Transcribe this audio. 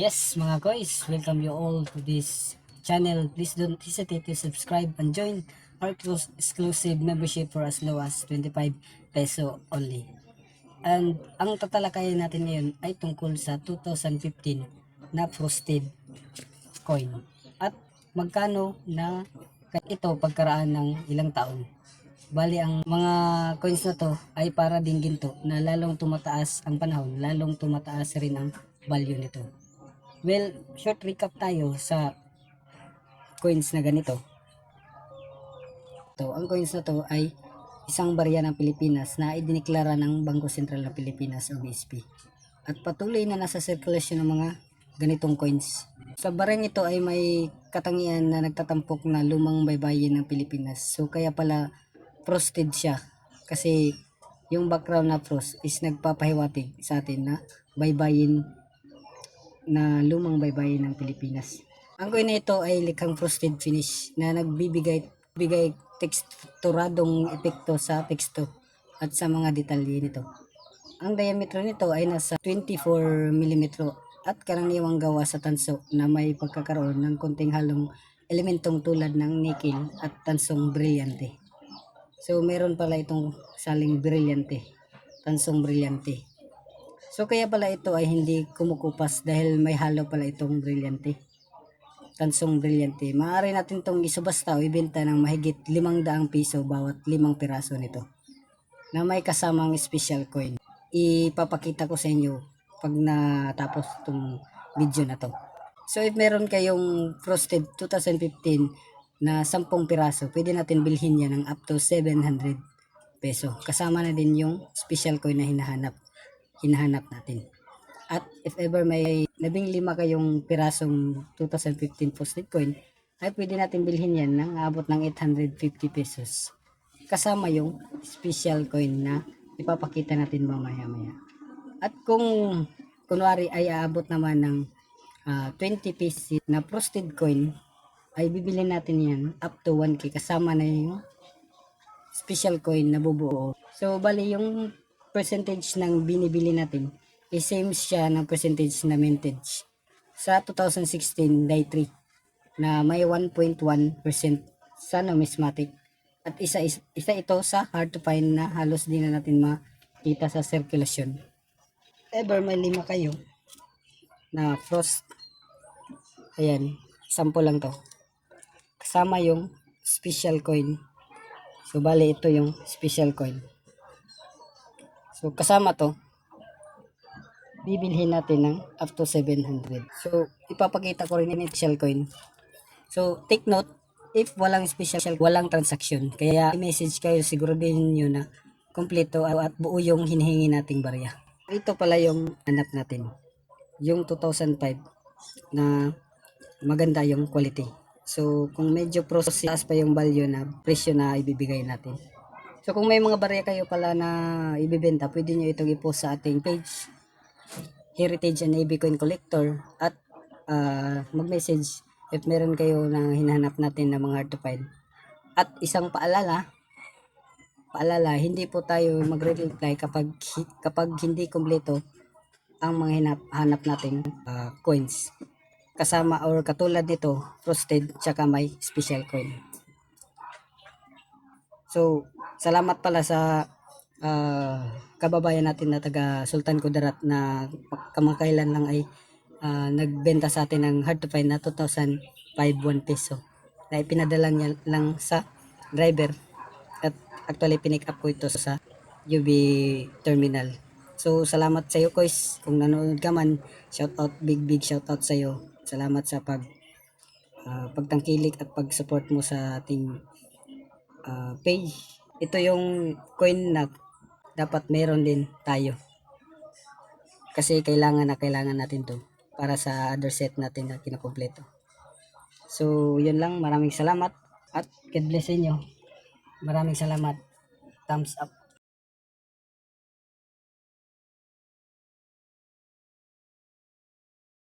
Yes, mga guys, welcome you all to this channel. Please don't hesitate to subscribe and join our exclusive membership for as low as 25 peso only. And ang tatalakayin natin ngayon ay tungkol sa 2015 na frosted coin. At magkano na ito pagkaraan ng ilang taon. Bali, ang mga coins na to ay para din ginto na lalong tumataas ang panahon, lalong tumataas rin ang value nito. Well, short recap tayo sa coins na ganito. To, ang coins na to ay isang barya ng Pilipinas na idiniklara ng Bangko Sentral ng Pilipinas o BSP. At patuloy na nasa circulation ng mga ganitong coins. Sa barang ito ay may katangian na nagtatampok na lumang baybayin ng Pilipinas. So kaya pala frosted siya. Kasi yung background na frost is nagpapahiwatig sa atin na baybayin na lumang baybayin ng Pilipinas. Ang coin na ito ay likhang frosted finish na nagbibigay bigay teksturadong epekto sa teksto at sa mga detalye nito. Ang diametro nito ay nasa 24 mm at karaniwang gawa sa tanso na may pagkakaroon ng konting halong elementong tulad ng nickel at tansong brilyante. So meron pala itong saling brilyante, tansong brilyante. So kaya pala ito ay hindi kumukupas dahil may halo pala itong brilyante. Tansong brilyante. Maaari natin itong isubasta o ibenta ng mahigit 500 piso bawat limang piraso nito. Na may kasamang special coin. Ipapakita ko sa inyo pag natapos itong video na to. So if meron kayong frosted 2015 na 10 piraso, pwede natin bilhin yan ng up to 700 peso. Kasama na din yung special coin na hinahanap hinahanap natin. At if ever may labing lima kayong pirasong 2015 posted coin, ay pwede natin bilhin yan ng abot ng 850 pesos. Kasama yung special coin na ipapakita natin mamaya maya. At kung kunwari ay aabot naman ng ah, 20 pesos na frosted coin, ay bibili natin yan up to 1k kasama na yung special coin na bubuo. So, bali yung percentage ng binibili natin is same siya ng percentage na mintage. Sa 2016 day 3 na may 1.1% sa numismatic at isa, is- isa ito sa hard to find na halos di na natin makita sa circulation. Ever may lima kayo na frost ayan, sample lang to. Kasama yung special coin. So bali ito yung special coin So, kasama to, bibilhin natin ng up to 700. So, ipapakita ko rin yung special coin. So, take note, if walang special, walang transaction. Kaya, i-message kayo, siguraduhin nyo na kompleto at buo yung hinihingi nating barya. Ito pala yung hanap natin. Yung 2005 na maganda yung quality. So, kung medyo process pa yung value na presyo na ibibigay natin. So kung may mga barya kayo pala na ibibenta, pwede nyo itong i-post sa ating page, Heritage and AB Coin Collector, at ah, mag-message if meron kayo na hinahanap natin na mga hard to find. At isang paalala, paalala, hindi po tayo magre-reply kapag kapag hindi kumpleto ang mga hinap, hanap nating ah, coins. Kasama or katulad nito, frosted, tsaka may special coin. So, salamat pala sa ah, kababayan natin na taga Sultan Kudarat na kamakailan lang ay ah, nagbenta sa atin ng hard to find na 2,005 1 peso na ipinadala niya lang sa driver at actually pinick up ko ito sa UB terminal. So salamat sa iyo Kois kung nanonood ka man shout out big big shout out sa iyo. Salamat sa pag ah, pagtangkilik at pag-support mo sa ating ah, page. Ito yung coin na dapat meron din tayo. Kasi kailangan na kailangan natin to para sa other set natin na kinakompleto. So, yun lang. Maraming salamat at God bless inyo. Maraming salamat. Thumbs up.